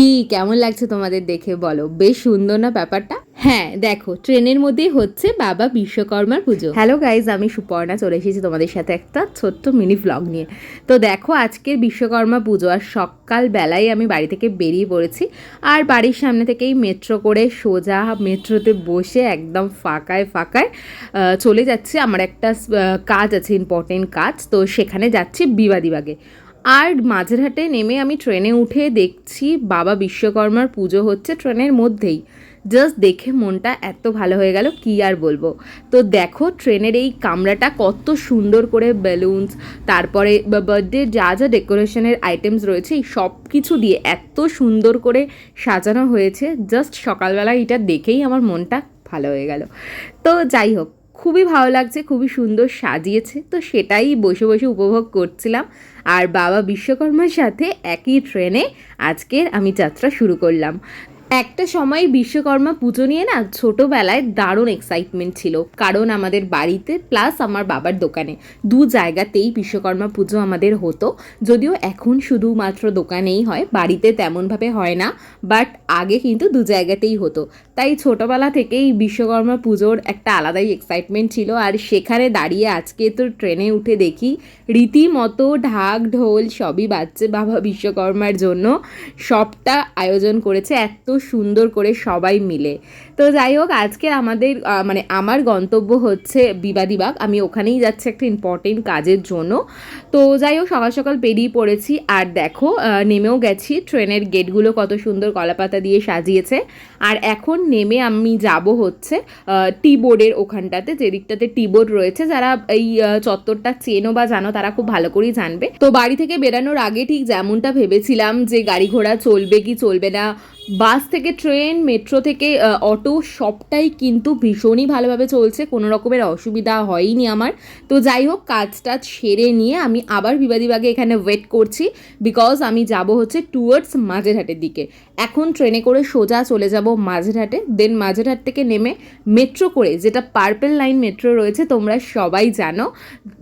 কি, কেমন লাগছে তোমাদের দেখে বলো। বেশ সুন্দর না ব্যাপারটা? হ্যাঁ দেখো, ট্রেনের মধ্যেই হচ্ছে বাবা বিশ্বকর্মার পুজো। হ্যালো গাইজ আমি সুপর্ণা, চলে এসেছি তোমাদের সাথে একটা ছোট্ট মিনি ভ্লগ নিয়ে। তো দেখো, আজকের বিশ্বকর্মা পুজো, আর সকাল বেলায় আমি বাড়ি থেকে বেরিয়ে পড়েছি। আর বাড়ির সামনে থেকেই মেট্রো করে সোজা মেট্রোতে বসে একদম ফাঁকায় ফাঁকায় চলে যাচ্ছে। আমার একটা কাজ আছে ইম্পর্টেন্ট কাজ। তো সেখানে যাচ্ছি বিবাদীবাগে আর মাঝেরহাটে নেমে আমি ট্রেনে উঠে দেখছি বাবা বিশ্বকর্মার পুজো হচ্ছে ট্রেনের মধ্যেই। জাস্ট দেখে মনটা এত ভালো হয়ে গেল, কি আর বলব? তো দেখো ট্রেনের এই কামরাটা কত সুন্দর করে বেলুনস তারপরে বার্থডে যা যা ডেকোরেশনের আইটেমস রয়েছে, এই সব কিছু দিয়ে এত সুন্দর করে সাজানো হয়েছে। জাস্ট সকালবেলা এটা দেখেই আমার মনটা ভালো হয়ে গেল। তো যাই হোক খুবই ভালো লাগছে, খুবই সুন্দর সাজিয়েছে। তো সেটাই বসে বসে উপভোগ করছিলাম। আর বাবা বিশ্বকর্মার সাথে একই ট্রেনে আজকের আমি যাত্রা শুরু করলাম। একটা সময় বিশ্বকর্মা পুজো নিয়ে না ছোটোবেলায় দারুণ এক্সাইটমেন্ট ছিল। কারণ আমাদের বাড়িতে প্লাস আমার বাবার দোকানে দু জায়গাতেই বিশ্বকর্মা পুজো আমাদের হতো। যদিও এখন শুধুমাত্র দোকানেই হয়, বাড়িতে তেমনভাবে হয় না বাট আগে কিন্তু দু জায়গাতেই হতো। তাই ছোটোবেলা থেকেই বিশ্বকর্মা পুজোর একটা আলাদাই এক্সাইটমেন্ট ছিল। আর সেখানে দাঁড়িয়ে আজকে তো ট্রেনে উঠে দেখি রীতিমতো ঢাক ঢোল সবই বাজছে বাবা বিশ্বকর্মার জন্য। সবটা আয়োজন করেছে এত সুন্দর করে সবাই মিলে। তো যাই হোক, আজকে আমাদের মানে আমার গন্তব্য হচ্ছে বিবাদীবাগ আমি ওখানেই যাচ্ছি একটা ইম্পর্টেন্ট কাজের জন্য। তো যাই হোক, সকাল সকাল বেরিয়ে পড়েছি। আর দেখো নেমেও গেছি। ট্রেনের গেটগুলো কত সুন্দর কলাপাতা দিয়ে সাজিয়েছে। আর এখন নেমে আমি যাব হচ্ছে টি বোর্ডের ওখানটাতে। যে দিকটাতে টি বোর্ড রয়েছে, যারা এই চত্বরটা চেনো বা জানো, তারা খুব ভালো করেই জানবে। তো বাড়ি থেকে বেরানোর আগে ঠিক যেমনটা ভেবেছিলাম যে গাড়ি ঘোড়া চলবে কি চলবে না বাস থেকে ট্রেন, মেট্রো থেকে অটো সবটাই কিন্তু ভীষণই ভালোভাবে চলছে। কোনো রকমের অসুবিধা হয়নি আমার। তো যাই হোক, কাজটা সেরে নিয়ে আমি আবার বিবাদীবাগে এখানে ওয়েট করছি বিকজ আমি যাব হচ্ছে টুয়ার্ডস মাঝেরহাটের দিকে। এখন ট্রেনে করে সোজা চলে যাব মাঝেরহাটে দেন মাঝেরহাট থেকে নেমে মেট্রো করে, যেটা পার্পেল লাইন মেট্রো রয়েছে, তোমরা সবাই জানো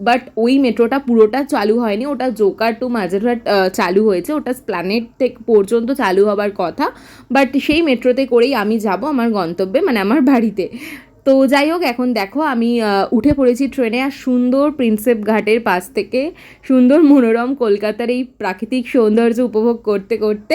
বাট ওই মেট্রোটা পুরোটা চালু হয়নি, ওটা জোকার টু মাঝেরহাট চালু হয়েছে, ওটা প্ল্যানেট থেকে পর্যন্ত চালু হবার কথা। বাট সেই মেট্রোতে করেই আমি যাব আমার গন্তব্যে মানে আমার বাড়িতে। তো যাই হোক, এখন দেখো আমি উঠে পড়েছি ট্রেনে আর সুন্দর প্রিন্সেপ ঘাটের পাশ থেকে, সুন্দর মনোরম কলকাতার এই প্রাকৃতিক সৌন্দর্য উপভোগ করতে করতে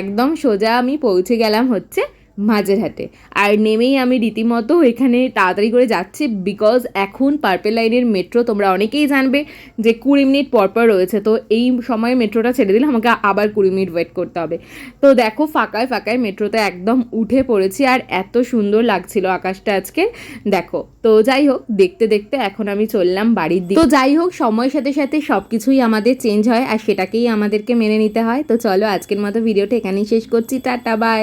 একদম সোজা আমি পৌঁছে গেলাম হচ্ছে মাঝেরহাটে। আর নেমেই আমি রীতিমতো এখানে তাড়াতাড়ি করে যাচ্ছি বিকজ এখন পার্পেল লাইনের মেট্রো তোমরা অনেকেই জানবে যে কুড়ি মিনিট পরপর রয়েছে। তো এই সময় মেট্রোটা ছেড়ে দিলে আমাকে আবার কুড়ি মিনিট ওয়েট করতে হবে। তো দেখো ফাঁকায় ফাঁকায় মেট্রোতে একদম উঠে পড়েছি আর এত সুন্দর লাগছিল আকাশটা আজকে। দেখো, তো যাই হোক, দেখতে দেখতে এখন আমি চললাম বাড়ির দিকে। তো যাই হোক, সময়ের সাথে সাথে সব কিছুই আমাদের চেঞ্জ হয় আর সেটাকেই আমাদেরকে মেনে নিতে হয়। তো চলো আজকের মতো ভিডিওটা এখানেই শেষ করছি। Tata bye